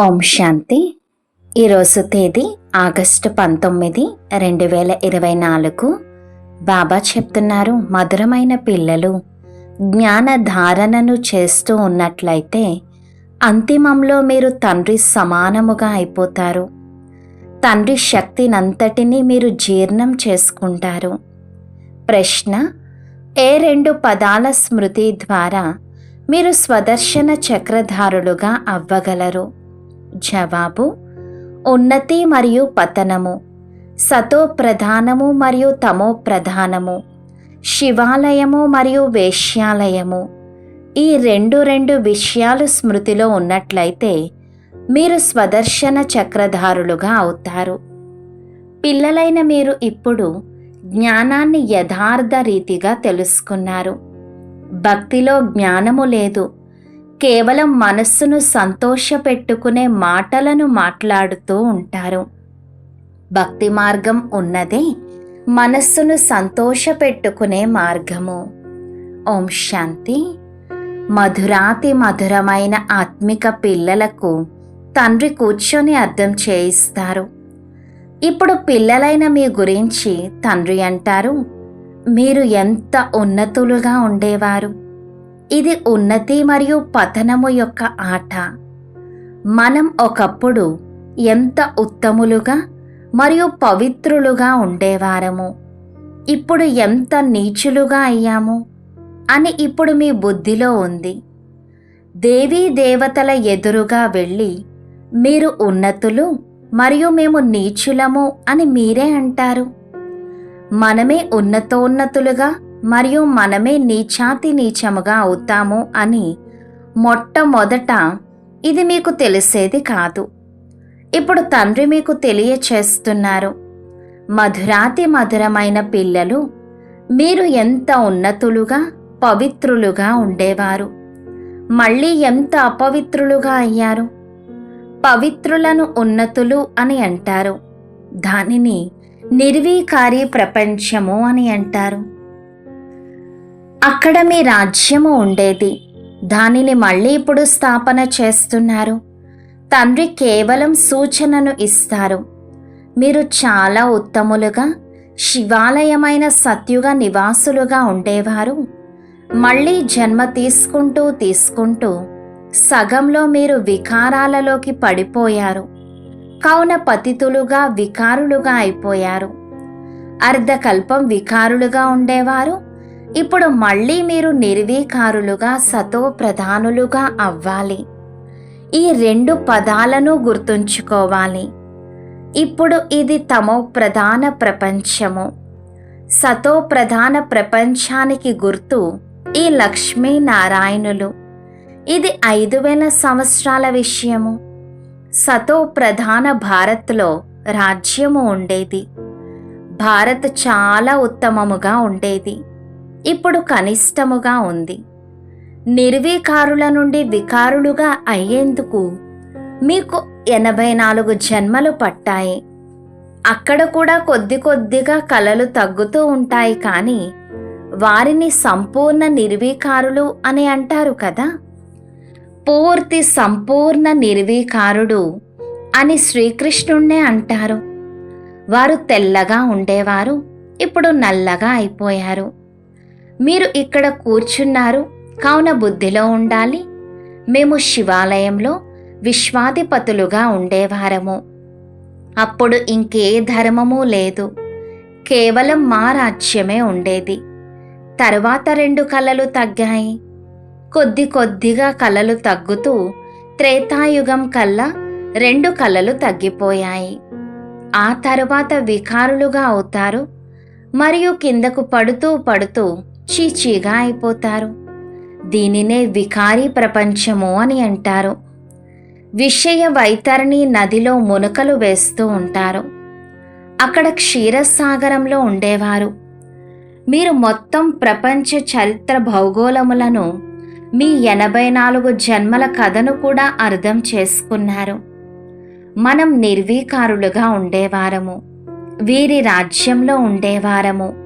ఓం శాంతి. ఈరోజు తేదీ ఆగస్టు పంతొమ్మిది రెండు వేల ఇరవై నాలుగు. బాబా చెప్తున్నారు మధురమైన పిల్లలు జ్ఞాన ధారణను చేస్తూ ఉన్నట్లయితే అంతిమంలో మీరు తండ్రి సమానముగా అయిపోతారు. తండ్రి శక్తినంతటినీ మీరు జీర్ణం చేసుకుంటారు. ప్రశ్న ఏ రెండు పదాల స్మృతి ద్వారా మీరు స్వదర్శన చక్రధారులుగా అవ్వగలరు? జవాబు ఉన్నతి మరియు పతనము సతో ప్రధానము మరియు తమో ప్రధానము శివాలయము మరియు వేశ్యాలయము. ఈ రెండు రెండు విషయాలు స్మృతిలో ఉన్నట్లయితే మీరు స్వదర్శన చక్రధారులుగా అవుతారు. పిల్లలైన మీరు ఇప్పుడు జ్ఞానాన్ని యథార్థ రీతిగా తెలుసుకున్నారు. భక్తిలో జ్ఞానము లేదు. కేవలం మనస్సును సంతోషపెట్టుకునే మాటలను మాట్లాడుతూ ఉంటారు. భక్తి మార్గం ఉన్నదే మనస్సును సంతోషపెట్టుకునే మార్గము. ఓం శాంతి. మధురాతి మధురమైన ఆత్మిక పిల్లలకు తండ్రి కూర్చొని అర్థం చేయిస్తారు. ఇప్పుడు పిల్లలైన మీ గురించి తండ్రి అంటారు మీరు ఎంత ఉన్నతులుగా ఉండేవారు? ఇది ఉన్నతి మరియు పతనము యొక్క ఆట. మనం ఒకప్పుడు ఎంత ఉత్తములుగా మరియు పవిత్రులుగా ఉండేవారము? ఇప్పుడు ఎంత నీచులుగా అయ్యాము? అని ఇప్పుడు మీ బుద్ధిలో ఉంది. దేవీ దేవతల ఎదురుగా వెళ్ళి మీరు ఉన్నతులు మరియు మేము నీచులము అని మీరే అంటారు. మనమే ఉన్నతోన్నతులుగా మరియు మనమే నీచాతి నీచముగా అవుతాము అని మొట్టమొదట ఇది మీకు తెలిసేది కాదు. ఇప్పుడు తండ్రి మీకు తెలియచేస్తున్నారు. మధురాతి మధురమైన పిల్లలు మీరు ఎంత ఉన్నతులుగా పవిత్రులుగా ఉండేవారు. మళ్ళీ ఎంత అపవిత్రులుగా అయ్యారు. పవిత్రులను ఉన్నతులు అని అంటారు. దానిని నిర్వీకారి ప్రపంచము అని అంటారు. అక్కడ మీ రాజ్యము ఉండేది. దానిని మళ్ళీ ఇప్పుడు స్థాపన చేస్తున్నారు. తండ్రి కేవలం సూచనను ఇస్తారు. మీరు చాలా ఉత్తములుగా శివాలయమైన సత్యుగ నివాసులుగా ఉండేవారు. మళ్ళీ జన్మ తీసుకుంటూ తీసుకుంటూ సగంలో మీరు వికారాలలోకి పడిపోయారు. కావున పతితులుగా వికారులుగా అయిపోయారు. అర్ధకల్పం వికారులుగా ఉండేవారు. ఇప్పుడు మళ్ళీ మీరు నిర్వీకారులుగా సతో ప్రధానులుగా అవ్వాలి. ఈ రెండు పదాలను గుర్తుంచుకోవాలి. ఇప్పుడు ఇది తమో ప్రధాన ప్రపంచము. సతో ప్రధాన ప్రపంచానికి గుర్తు ఈ లక్ష్మీ నారాయణులు ఇది ఐదు వేల సంవత్సరాల విషయము. సతో ప్రధాన భారత్లో రాజ్యము ఉండేది. భారత్ చాలా ఉత్తమముగా ఉండేది. ఇప్పుడు కనిష్టముగా ఉంది. నిర్వీకారుల నుండి వికారులుగా అయ్యేందుకు మీకు ఎనభై నాలుగు జన్మలు పట్టాయి. అక్కడ కూడా కొద్ది కొద్దిగా కలలు తగ్గుతూ ఉంటాయి కానీ వారిని సంపూర్ణ నిర్వీకారులు అని అంటారు కదా. పూర్తి సంపూర్ణ నిర్వీకారుడు అని శ్రీకృష్ణుణ్ణే అంటారు. వారు తెల్లగా ఉండేవారు ఇప్పుడు నల్లగా అయిపోయారు. మీరు ఇక్కడ కూర్చున్నారు కావున బుద్ధిలో ఉండాలి. మేము శివాలయంలో విశ్వాధిపతులుగా ఉండేవారము. అప్పుడు ఇంకే ధర్మము లేదు. కేవలం మా రాజ్యమే ఉండేది. తర్వాత రెండు కళలు తగ్గాయి. కొద్ది కొద్దిగా కళలు తగ్గుతూ త్రేతాయుగం కల్లా రెండు కళలు తగ్గిపోయాయి. ఆ తరువాత వికారులుగా అవుతారు. మరియు కిందకు పడుతూ పడుతూ చీచీగా అయిపోతారు. దీనినే వికారీ ప్రపంచము అని అంటారు. విషయ వైతరణి నదిలో మునకలు వేస్తూ ఉంటారు. అక్కడ క్షీరసాగరంలో ఉండేవారు. మీరు మొత్తం ప్రపంచ చరిత్ర భౌగోళములను మీ ఎనభై నాలుగు జన్మల కథను కూడా అర్థం చేసుకున్నారు. మనం నిర్వీకారులుగా ఉండేవారము. వీరి రాజ్యంలో ఉండేవారము.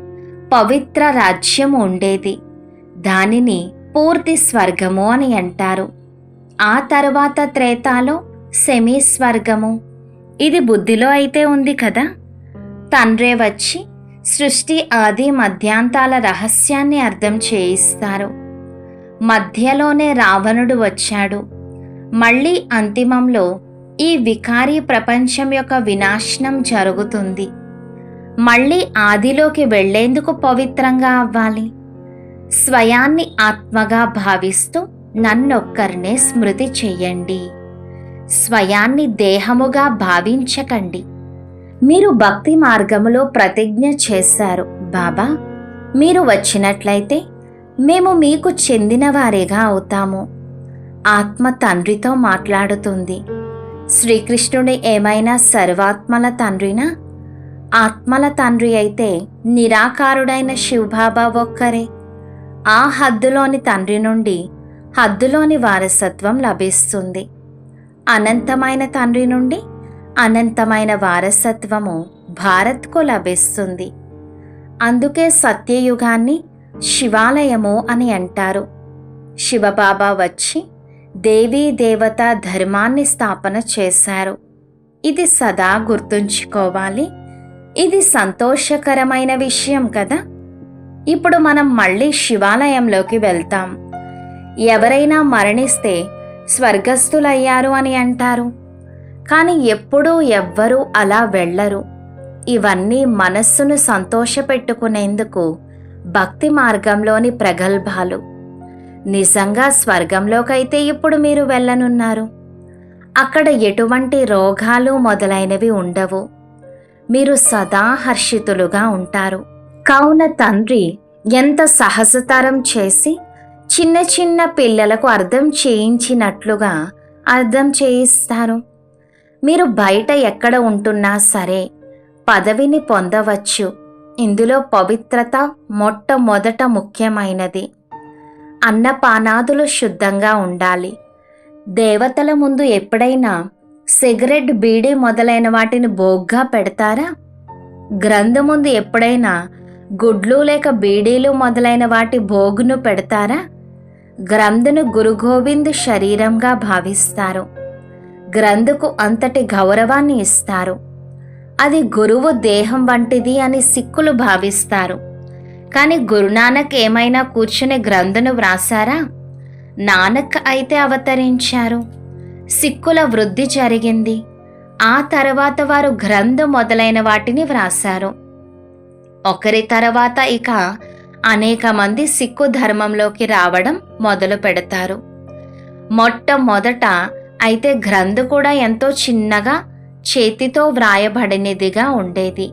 పవిత్ర రాజ్యం ఉండేది. దానిని పూర్తి స్వర్గము అని అంటారు. ఆ తర్వాత త్రేతాలో సెమీ స్వర్గము. ఇది బుద్ధిలో అయితే ఉంది కదా? తండ్రే వచ్చి సృష్టి ఆది మధ్యాంతాల రహస్యాన్ని అర్థం చేయిస్తారు. మధ్యలోనే రావణుడు వచ్చాడు. మళ్ళీ అంతిమంలో ఈ వికారీ ప్రపంచం యొక్క వినాశనం జరుగుతుంది. మళ్ళీ ఆదిలోకి వెళ్ళేందుకు పవిత్రంగా అవ్వాలి. స్వయాన్ని ఆత్మగా భావిస్తూ నన్నొక్కరినే స్మృతి చెయ్యండి. స్వయాన్ని దేహముగా భావించకండి. మీరు భక్తి మార్గములో ప్రతిజ్ఞ చేశారు బాబా. మీరు వచ్చినట్లయితే మేము మీకు చెందినవారిగా అవుతాము. ఆత్మ తండ్రితో మాట్లాడుతుంది. శ్రీకృష్ణుడి ఏమైనా సర్వాత్మల తండ్రినా ఆత్మల తండ్రి అయితే నిరాకారుడైన శివబాబా ఒక్కరే. ఆ హద్దులోని తండ్రి నుండి హద్దులోని వారసత్వం లభిస్తుంది. అనంతమైన తండ్రి నుండి అనంతమైన వారసత్వము భారత్కు లభిస్తుంది. అందుకే సత్యయుగాన్ని శివాలయము అని అంటారు. శివబాబా వచ్చి దేవీ దేవత ధర్మాన్ని స్థాపన చేశారు. ఇది సదా గుర్తుంచుకోవాలి. ఇది సంతోషకరమైన విషయం కదా? ఇప్పుడు మనం మళ్ళీ శివాలయంలోకి వెళ్తాం. ఎవరైనా మరణిస్తే స్వర్గస్థులయ్యారు అని అంటారు. కానీ ఎప్పుడూ ఎవ్వరూ అలా వెళ్ళరు. ఇవన్నీ మనస్సును సంతోషపెట్టుకునేందుకు భక్తి మార్గంలోని ప్రగల్భాలు. నిజంగా స్వర్గంలోకైతే ఇప్పుడు మీరు వెళ్ళనున్నారు. అక్కడ ఎటువంటి రోగాలు మొదలైనవి ఉండవు. మీరు సదా హర్షితులుగా ఉంటారు. కావున తండ్రి ఎంత సహజతరం చేసి చిన్న చిన్న పిల్లలకు అర్థం చేయించినట్లుగా అర్థం చేయిస్తారు. మీరు బయట ఎక్కడ ఉంటున్నా సరే పదవిని పొందవచ్చు. ఇందులో పవిత్రత మొట్టమొదట ముఖ్యమైనది. అన్నపానాదులు శుద్ధంగా ఉండాలి. దేవతల ముందు ఎప్పుడైనా సిగరెట్ బీడీ మొదలైన వాటిని బోగ్గా పెడతారా? గ్రంథ ముందు ఎప్పుడైనా గుడ్లు లేక బీడీలు మొదలైన వాటి భోగును పెడతారా? గ్రంథును గురుగోవింద్ శరీరంగా భావిస్తారు. గ్రంథుకు అంతటి గౌరవాన్ని ఇస్తారు. అది గురువు దేహం వంటిది అని సిక్కులు భావిస్తారు. కానీ గురునానక్ ఏమైనా కూర్చుని గ్రంథును వ్రాసారా? నానక్ అయితే అవతరించారు. సిక్కుల వృద్ధి జరిగింది. ఆ తర్వాత వారు గ్రంథం మొదలైన వాటిని వ్రాసారు ఒకరి తర్వాత ఇక అనేక మంది సిక్కు ధర్మంలోకి రావడం మొదలు పెడతారు. మొట్టమొదట అయితే గ్రంథ కూడా ఎంతో చిన్నగా చేతితో వ్రాయబడినదిగా ఉండేది.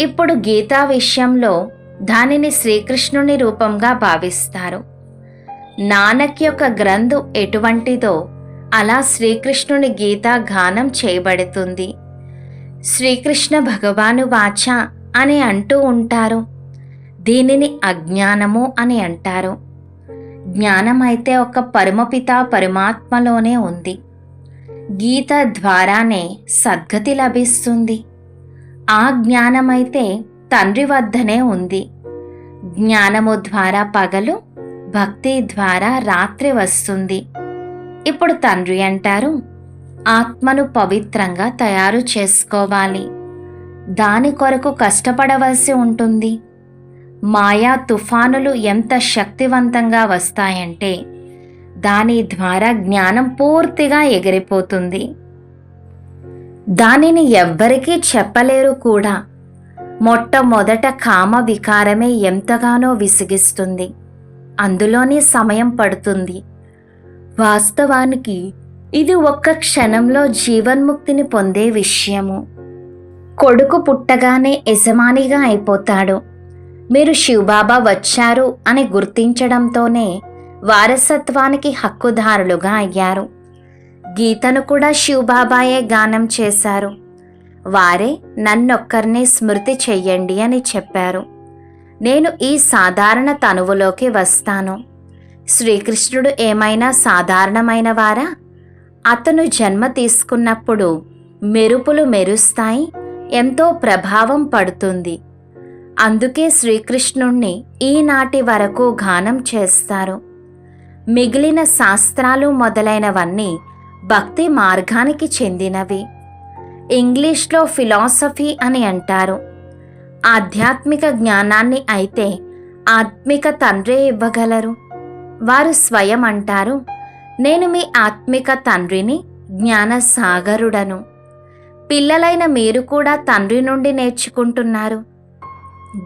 ఇప్పుడు గీతా విషయంలో దానిని శ్రీకృష్ణుని రూపంగా భావిస్తారు. నానక్ యొక్క గ్రంథు ఎటువంటిదో అలా శ్రీకృష్ణుని గీత గానం చేయబడుతుంది. శ్రీకృష్ణ భగవాను వాచ అని అంటూ ఉంటారు. దీనిని అజ్ఞానము అని అంటారు. జ్ఞానమైతే ఒక పరమపిత పరమాత్మలోనే ఉంది. గీత ద్వారానే సద్గతి లభిస్తుంది. ఆ జ్ఞానమైతే తండ్రి వద్దనే ఉంది. జ్ఞానము ద్వారా పగలు భక్తి ద్వారా రాత్రి వస్తుంది. ఇప్పుడు తండ్రి అంటారు ఆత్మను పవిత్రంగా తయారు చేసుకోవాలి. దాని కొరకు కష్టపడవలసి ఉంటుంది. మాయా తుఫానులు ఎంత శక్తివంతంగా వస్తాయంటే దాని ద్వారా జ్ఞానం పూర్తిగా ఎగిరిపోతుంది. దానిని ఎవ్వరికీ చెప్పలేరు కూడా. మొట్టమొదట కామ వికారమే ఎంతగానో విసిగిస్తుంది. అందులోనే సమయం పడుతుంది. వాస్తవానికి ఇది ఒక్క క్షణంలో జీవన్ముక్తిని పొందే విషయము. కొడుకు పుట్టగానే యజమానిగా అయిపోతాడు. మీరు శివబాబా వచ్చారు అని గుర్తించడంతోనే వారసత్వానికి హక్కుదారులుగా అయ్యారు. గీతను కూడా శివబాబాయే గానం చేశారు. వారే నన్నొక్కరినే స్మృతి చెయ్యండి అని చెప్పారు. నేను ఈ సాధారణ తనువులోకి వస్తాను. శ్రీకృష్ణుడు ఏమైనా సాధారణమైన వారా అతను జన్మ తీసుకున్నప్పుడు మెరుపులు మెరుస్తాయి ఎంతో ప్రభావం పడుతుంది. అందుకే శ్రీకృష్ణుణ్ణి ఈనాటి వరకు గానం చేస్తారు. మిగిలిన శాస్త్రాలు మొదలైనవన్నీ భక్తి మార్గానికి చెందినవి. ఇంగ్లీష్లో ఫిలాసఫీ అని అంటారు. ఆధ్యాత్మిక జ్ఞానాన్ని అయితే ఆత్మిక తండ్రే ఇవ్వగలరు. వారు స్వయం అంటారు నేను మీ ఆత్మిక తండ్రిని జ్ఞాన సాగరుడను పిల్లలైన మీరు కూడా తండ్రి నుండి నేర్చుకుంటున్నారు.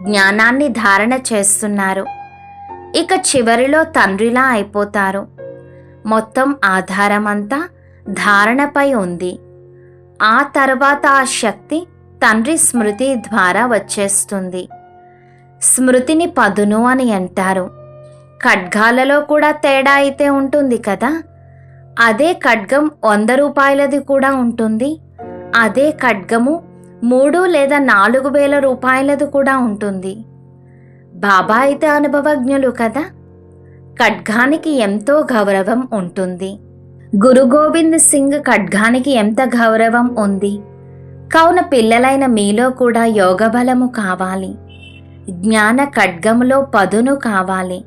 జ్ఞానాన్ని ధారణ చేస్తున్నారు. ఇక చివరిలో తండ్రిలా అయిపోతారు. మొత్తం ఆధారమంతా ధారణపై ఉంది. ఆ తర్వాత ఆ శక్తి తండ్రి స్మృతి ద్వారా వచ్చేస్తుంది. స్మృతిని పదును అని అంటారు. ఖడ్గాలలో కూడా తేడా అయితే ఉంటుంది కదా? అదే ఖడ్గం వంద రూపాయలది కూడా ఉంటుంది. అదే ఖడ్గము మూడు లేదా నాలుగు వేల రూపాయలది కూడా ఉంటుంది. బాబా అయితే అనుభవజ్ఞులు కదా? ఖడ్గానికి ఎంతో గౌరవం ఉంటుంది. గురు గోవింద్ సింగ్ ఖడ్గానికి ఎంత గౌరవం ఉంది? కావున పిల్లలైన మీలో కూడా యోగబలము కావాలి. జ్ఞాన ఖడ్గములో పదును కావాలి.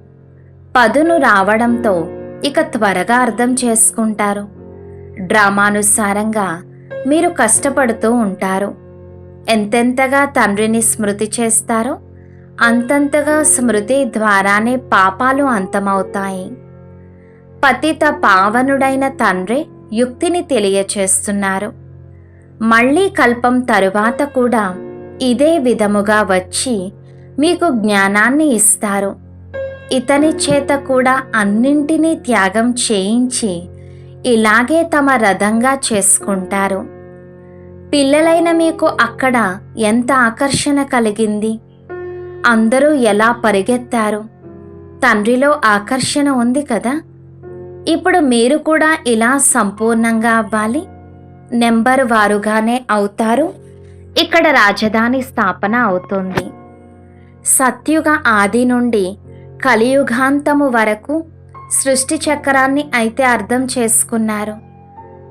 పదును రావడంతో ఇక త్వరగా అర్థం చేసుకుంటారు. డ్రామానుసారంగా మీరు కష్టపడుతూ ఉంటారు. ఎంతెంతగా తండ్రిని స్మృతి చేస్తారో అంతంతగా స్మృతి ద్వారానే పాపాలు అంతమవుతాయి. పతిత పావనుడైన తండ్రి యుక్తిని తెలియచేస్తున్నారు. మళ్ళీ కల్పం తరువాత కూడా ఇదే విధముగా వచ్చి మీకు జ్ఞానాన్ని ఇస్తారు. ఇతని చేత కూడా అన్నింటినీ త్యాగం చేయించి ఇలాగే తమ రథంగా చేసుకుంటారు. పిల్లలైన మీకు అక్కడ ఎంత ఆకర్షణ కలిగింది? అందరూ ఎలా పరిగెత్తారు? తండ్రిలో ఆకర్షణ ఉంది కదా? ఇప్పుడు మీరు కూడా ఇలా సంపూర్ణంగా అవ్వాలి? నెంబర్ వారుగానే అవుతారు. ఇక్కడ రాజధాని స్థాపన అవుతుంది. సత్యుగ ఆది నుండి కలియుగాంతము వరకు సృష్టి చక్రాన్ని అయితే అర్థం చేసుకున్నారు.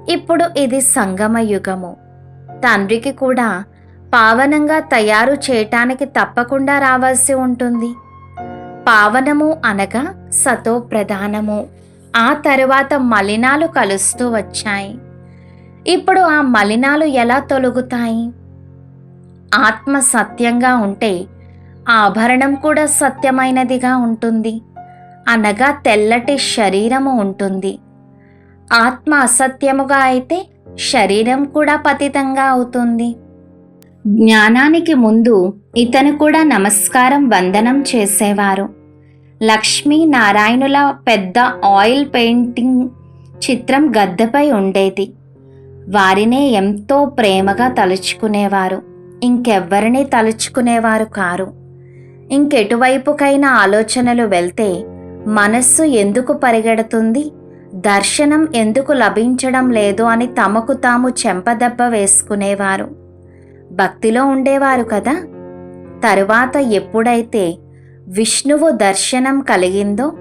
ఇప్పుడు ఇది సంగమ యుగము. తండ్రికి కూడా పావనంగా తయారు చేయటానికి తప్పకుండా రావాల్సి ఉంటుంది. పావనము అనగా సతో ప్రధానము. ఆ తరువాత మలినాలు కలుస్తూ వచ్చాయి. ఇప్పుడు ఆ మలినాలు ఎలా తొలగుతాయి? ఆత్మ సత్యంగా ఉంటే ఆభరణం కూడా సత్యమైనదిగా ఉంటుంది. అనగా తెల్లటి శరీరము ఉంటుంది. ఆత్మ అసత్యముగా అయితే శరీరం కూడా పతితంగా అవుతుంది. జ్ఞానానికి ముందు ఇతను కూడా నమస్కారం వందనం చేసేవారు. లక్ష్మీ నారాయణుల పెద్ద ఆయిల్ పెయింటింగ్ చిత్రం గద్దెపై ఉండేది. వారినే ఎంతో ప్రేమగా తలుచుకునేవారు. ఇంకెవ్వరినీ తలుచుకునేవారు కారు. ఇంకెటువైపుకైనా ఆలోచనలు వెళ్తే మనస్సు ఎందుకు పరిగెడుతుంది? దర్శనం ఎందుకు లభించడం లేదు అని తమకు తాము చెంపదెబ్బ వేసుకునేవారు. భక్తిలో ఉండేవారు కదా? తరువాత ఎప్పుడైతే విష్ణువు దర్శనం కలిగిందో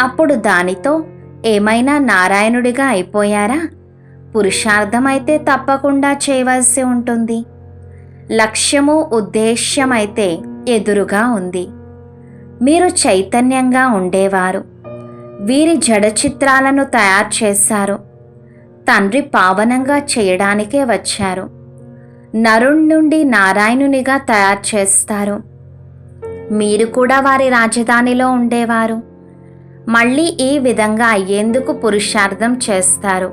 అప్పుడు దానితో ఏమైనా నారాయణుడిగా అయిపోయారా? పురుషార్థమైతే తప్పకుండా చేయవలసి ఉంటుంది. లక్ష్యము ఉద్దేశ్యమైతే ఎదురుగా ఉంది. మీరు చైతన్యంగా ఉండేవారు. వీరి జడ చిత్రాలను తయారు చేశారు. తండ్రి పావనంగా చేయడానికే వచ్చారు. నరుణ్ నుండి నారాయణునిగా తయారు చేస్తారు. మీరు కూడా వారి రాజధానిలో ఉండేవారు. మళ్ళీ ఈ విధంగా అయ్యేందుకు పురుషార్థం చేస్తారు.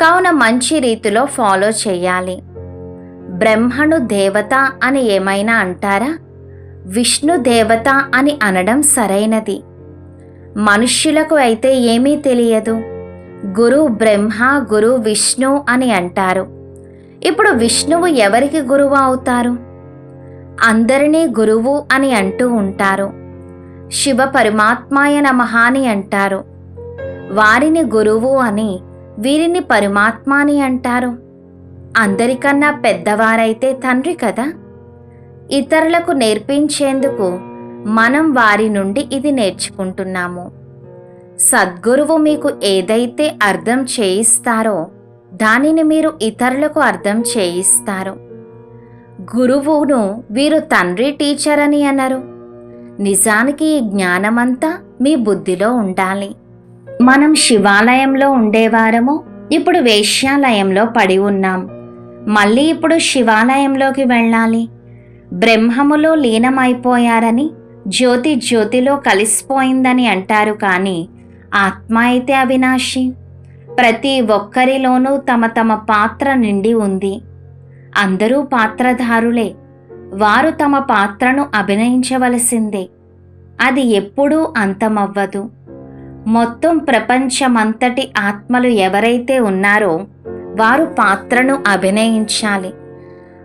కావున మంచి రీతిలో ఫాలో చేయాలి. బ్రహ్మను దేవత అని ఏమైనా అంటారా? విష్ణు దేవత అని అనడం సరైనది. మనుష్యులకు అయితే ఏమీ తెలియదు. గురు బ్రహ్మ గురు విష్ణు అని అంటారు. ఇప్పుడు విష్ణువు ఎవరికి గురువు అవుతారు? అందరినీ గురువు అని అంటూ ఉంటారు. శివ పరమాత్మాయ నమః అని అంటారు. వారిని గురువు అని వీరిని పరమాత్మ అని అంటారు. అందరికన్నా పెద్దవారైతే తండ్రి కదా? ఇతరులకు నేర్పించేందుకు మనం వారి నుండి ఇది నేర్చుకుంటున్నాము. సద్గురువు మీకు ఏదైతే అర్థం చేయిస్తారో దానిని మీరు ఇతరులకు అర్థం చేయిస్తారు. గురువును వీరు తండ్రి టీచర్ అని అన్నారు నిజానికి ఈ జ్ఞానమంతా మీ బుద్ధిలో ఉండాలి. మనం శివాలయంలో ఉండేవారము ఇప్పుడు వేశ్యాలయంలో పడి ఉన్నాం. మళ్ళీ ఇప్పుడు శివాలయంలోకి వెళ్ళాలి. బ్రహ్మములో లీనమైపోయారని జ్యోతి జ్యోతిలో కలిసిపోయిందని అంటారు కానీ ఆత్మ అయితే అవినాశి. ప్రతి ఒక్కరిలోనూ తమ తమ పాత్ర నిండి ఉంది. అందరూ పాత్రధారులే. వారు తమ పాత్రను అభినయించవలసిందే. అది ఎప్పుడూ అంతమవ్వదు. మొత్తం ప్రపంచమంతటి ఆత్మలు ఎవరైతే ఉన్నారో వారు పాత్రను అభినయించాలి.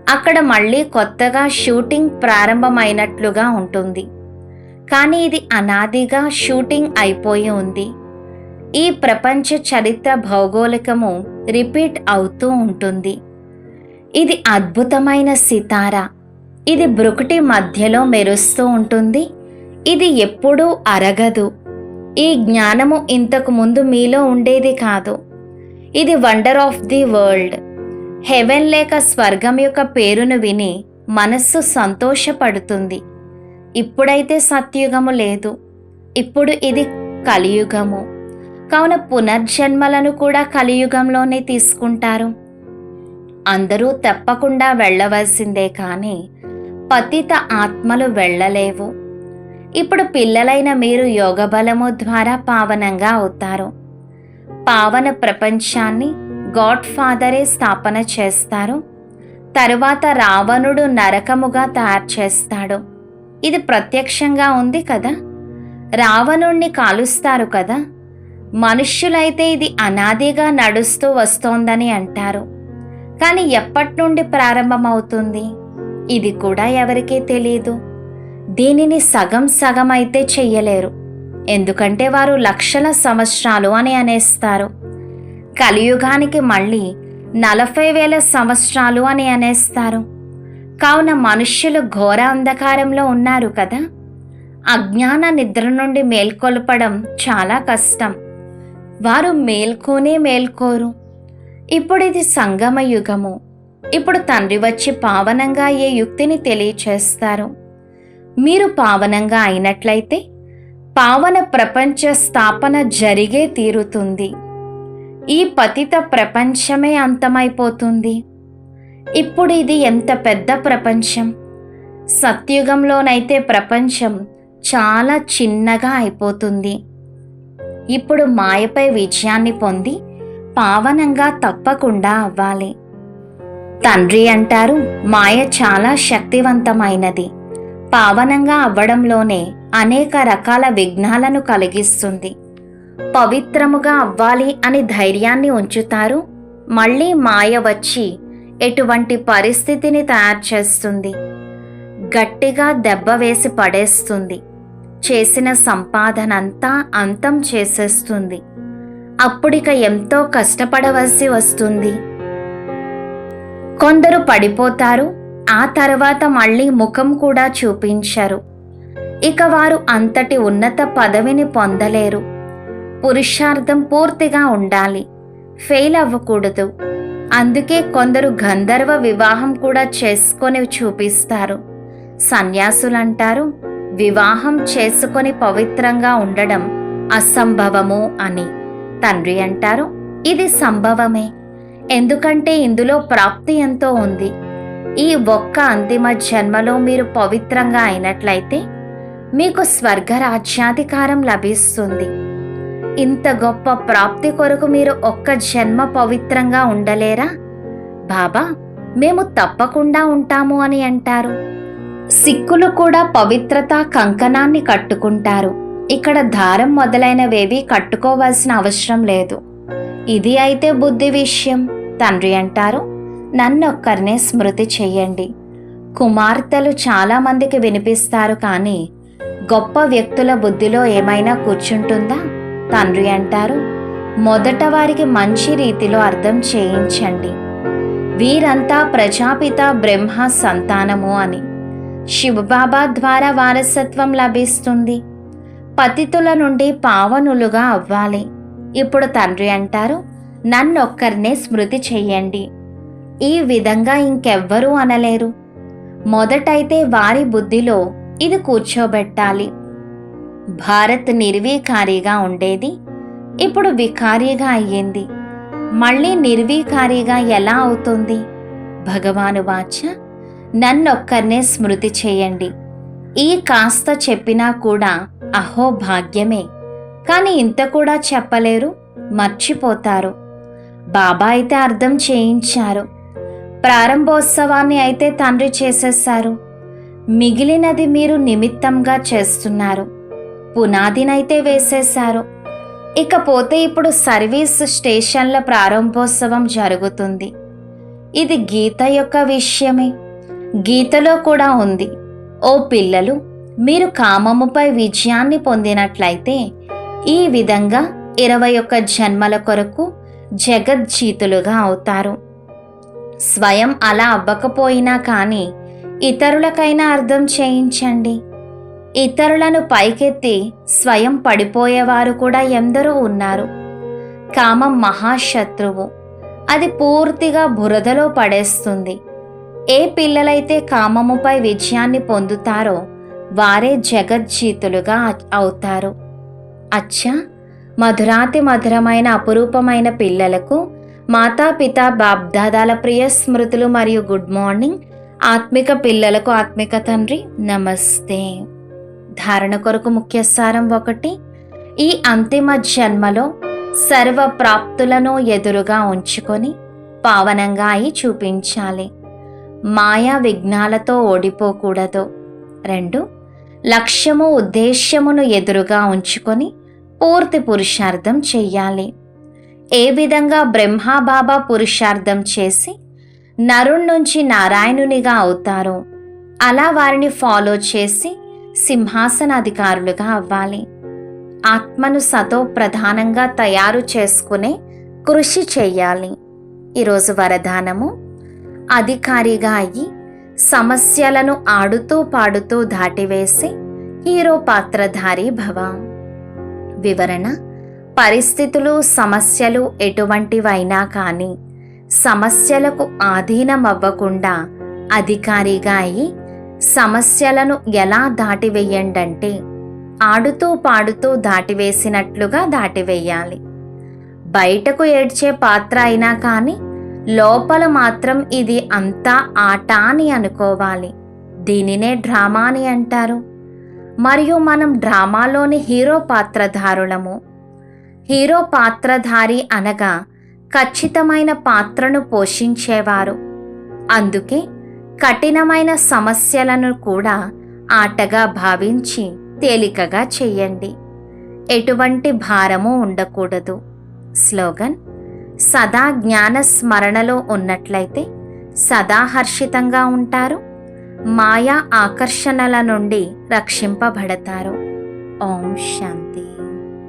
అక్కడ మళ్ళీ కొత్తగా షూటింగ్ ప్రారంభమైనట్లుగా ఉంటుంది. కానీ ఇది అనాదిగా షూటింగ్ అయిపోయి ఉంది. ఈ ప్రపంచ చరిత్ర భౌగోళికము రిపీట్ అవుతూ ఉంటుంది. ఇది అద్భుతమైన సితార. ఇది బ్రుకుటి మధ్యలో మెరుస్తూ ఉంటుంది. ఇది ఎప్పుడూ అరగదు. ఈ జ్ఞానము ఇంతకు ముందు మీలో ఉండేది కాదు. ఇది wonder of the world heaven లేక స్వర్గం యొక్క పేరును విని మనస్సు సంతోషపడుతుంది. ఇప్పుడైతే సత్యుగము లేదు. ఇప్పుడు ఇది కలియుగము. కావున పునర్జన్మలను కూడా కలియుగంలోనే తీసుకుంటారు. అందరూ తప్పకుండా వెళ్ళవలసిందే కానీ పతిత ఆత్మలు వెళ్ళలేవు. ఇప్పుడు పిల్లలైన మీరు యోగ బలము ద్వారా పావనంగా అవుతారు. పావన ప్రపంచాన్ని గాడ్ ఫాదరే స్థాపన చేస్తారు. తరువాత రావణుడు నరకముగా తయారు చేస్తాడు. ఇది ప్రత్యక్షంగా ఉంది కదా? రావణుణ్ణి కాలుస్తారు కదా? మనుష్యులైతే ఇది అనాదిగా నడుస్తూ వస్తోందని అంటారు. కానీ ఎప్పటి నుండి ప్రారంభమవుతుంది? ఇది కూడా ఎవరికీ తెలియదు దీనిని సగం సగం అయితే చెయ్యలేరు. ఎందుకంటే వారు లక్షల సంవత్సరాలు అని అనేస్తారు. కలియుగానికి మళ్ళీ నలభై వేల సంవత్సరాలు అని అనేస్తారు. కావున మనుష్యులు ఘోర అంధకారంలో ఉన్నారు కదా? అజ్ఞాన నిద్ర నుండి మేల్కొల్పడం చాలా కష్టం. వారు మేల్కోనే మేల్కోరు. ఇప్పుడు ఇది సంగమ యుగము. ఇప్పుడు తండ్రి వచ్చి పావనంగా ఏ యుక్తిని తెలియచేస్తారు? మీరు పావనంగా అయినట్లయితే పావన ప్రపంచ స్థాపన జరిగే తీరుతుంది. ఈ పతిత ప్రపంచమే అంతమైపోతుంది. ఇప్పుడు ఇది ఎంత పెద్ద ప్రపంచం? సత్యుగంలోనైతే ప్రపంచం చాలా చిన్నగా అయిపోతుంది. ఇప్పుడు మాయపై విజయాన్ని పొంది పావనంగా తప్పకుండా అవ్వాలి. తండ్రి అంటారు మాయ చాలా శక్తివంతమైనది. పావనంగా అవ్వడంలోనే అనేక రకాల విఘ్నాలను కలిగిస్తుంది. పవిత్రముగా అవ్వాలి అని ధైర్యాన్ని ఉంచుతారు. మళ్ళీ మాయ వచ్చి ఎటువంటి పరిస్థితిని తయారు చేస్తుంది? గట్టిగా దెబ్బ వేసి పడేస్తుంది. చేసిన సంపాదనంతా అంతం చేసేస్తుంది. అప్పుడిక ఎంతో కష్టపడవలసి వస్తుంది. కొందరు పడిపోతారు. ఆ తర్వాత మళ్ళీ ముఖం కూడా చూపించరు. ఇక వారు అంతటి ఉన్నత పదవిని పొందలేరు. పురుషార్థం పూర్తిగా ఉండాలి. ఫెయిల్ అవ్వకూడదు. అందుకే కొందరు గంధర్వ వివాహం కూడా చేసుకొని చూపిస్తారు. సన్యాసులంటారు వివాహం చేసుకొని పవిత్రంగా ఉండడం అసంభవము అని. తండ్రి అంటారు ఇది సంభవమే. ఎందుకంటే ఇందులో ప్రాప్తి ఎంతో ఉంది. ఈ ఒక్క అంతిమ జన్మలో మీరు పవిత్రంగా అయినట్లయితే మీకు స్వర్గ రాజ్యాధికారం లభిస్తుంది. ఇంత గొప్ప ప్రాప్తి కొరకు మీరు ఒక్క జన్మ పవిత్రంగా ఉండలేరా? బాబా మేము తప్పకుండా ఉంటాము అని అంటారు. సిక్కులు కూడా పవిత్రత కంకణాన్ని కట్టుకుంటారు. ఇక్కడ దారం మొదలైనవేవి కట్టుకోవాల్సిన అవసరం లేదు. ఇది అయితే బుద్ధి విషయం తండ్రి అంటారు. నన్నొక్కరినే స్మృతి చెయ్యండి. కుమార్తెలు చాలామందికి వినిపిస్తారు కానీ గొప్ప వ్యక్తుల బుద్ధిలో ఏమైనా కూర్చుంటుందా? తండ్రి అంటారు మొదట వారికి మంచి రీతిలో అర్థం చేయించండి. వీరంతా ప్రజాపిత బ్రహ్మ సంతానము అని. శివబాబా ద్వారా వారసత్వం లభిస్తుంది. పతితుల నుండి పావనులుగా అవ్వాలి. ఇప్పుడు తండ్రి అంటారు నన్నొక్కరినే స్మృతి చెయ్యండి. ఈ విధంగా ఇంకెవ్వరూ అనలేరు. మొదటైతే వారి బుద్ధిలో ఇది కూర్చోబెట్టాలి. భారత్ నిర్వీకారిగా ఉండేది. ఇప్పుడు వికారిగా అయ్యింది. మళ్ళీ నిర్వీకారిగా ఎలా అవుతుంది? భగవాను వాచ నన్నొక్కరినే స్మృతి చేయండి. ఈ కాస్త చెప్పినా కూడా అహో భాగ్యమే. కానీ ఇంత కూడా చెప్పలేరు మర్చిపోతారు. బాబా అయితే అర్థం చేయించారు. ప్రారంభోత్సవాన్ని అయితే తండ్రి చేసేశారు. మిగిలినది మీరు నిమిత్తంగా చేస్తున్నారు. పునాదినైతే వేసేశారు. ఇకపోతే ఇప్పుడు సర్వీస్ స్టేషన్ల ప్రారంభోత్సవం జరుగుతుంది. ఇది గీత యొక్క విషయమే. గీతలో కూడా ఉంది. ఓ పిల్లలు మీరు కామముపై విజయాన్ని పొందినట్లయితే ఈ విధంగా ఇరవై ఒక్క జన్మల కొరకు జగజ్జీతులుగా అవుతారు. స్వయం అలా అవ్వకపోయినా కానీ ఇతరులకైనా అర్థం చేయించండి. ఇతరులను పైకెత్తి స్వయం పడిపోయేవారు కూడా ఎందరో ఉన్నారు. కామం మహాశత్రువు. అది పూర్తిగా బురదలో పడేస్తుంది. ఏ పిల్లలైతే కామముపై విజయాన్ని పొందుతారో వారే జగజ్జీతులుగా అవుతారు. అచ్చా! మధురాతి మధురమైన అపురూపమైన పిల్లలకు మాతాపిత బాబ్దాదాల ప్రియ స్మృతులు మరియు గుడ్ మార్నింగ్. ఆత్మిక పిల్లలకు ఆత్మిక తండ్రి నమస్తే. ధారణ కొరకు ముఖ్య సారం ఒకటి. ఈ అంతిమ జన్మలో సర్వ ప్రాప్తులను ఎదురుగా ఉంచుకొని పావనంగా అయి చూపించాలి. మాయా విఘ్నాలతో ఓడిపోకూడదు. రెండు. లక్ష్యము ఉద్దేశ్యమును ఎదురుగా ఉంచుకొని పూర్తి పురుషార్థం చెయ్యాలి. ఏ విధంగా బ్రహ్మాబాబా పురుషార్థం చేసి నరుణ్ నుంచి నారాయణునిగా అవుతారో అలా వారిని ఫాలో చేసి సింహాసనాధికారులుగా అవ్వాలి. ఆత్మను సతో ప్రధానంగా తయారు చేసుకునే కృషి చేయాలి. ఈరోజు వరదానము. అధికారిగా అయ్యి సమస్యలను ఆడుతూ పాడుతూ దాటివేసి హీరో పాత్రధారి భవ. వివరణ పరిస్థితులు సమస్యలు ఎటువంటివైనా కానీ సమస్యలకు ఆధీనం అవ్వకుండా అధికారిగా అయి సమస్యలను ఎలా దాటివేయండంటే ఆడుతూ పాడుతూ దాటివేసినట్లుగా దాటివేయాలి. బయటకు ఏడ్చే పాత్ర అయినా కానీ లోపల మాత్రం ఇది అంతా ఆట అని అనుకోవాలి. దీనినే డ్రామా అని అంటారు. మరియు మనం డ్రామాలోని హీరో పాత్రధారులము. హీరో పాత్రధారి అనగా ఖచ్చితమైన పాత్రను పోషించేవారు. అందుకే కఠినమైన సమస్యలను కూడా ఆటగా భావించి తేలికగా చెయ్యండి ఎటువంటి భారము ఉండకూడదు. స్లోగన్ సదా జ్ఞాన స్మరణలో ఉన్నట్లయితే సదా హర్షితంగా ఉంటారు. మాయా ఆకర్షణల నుండి రక్షింపబడతారు. ఓం శాంతి.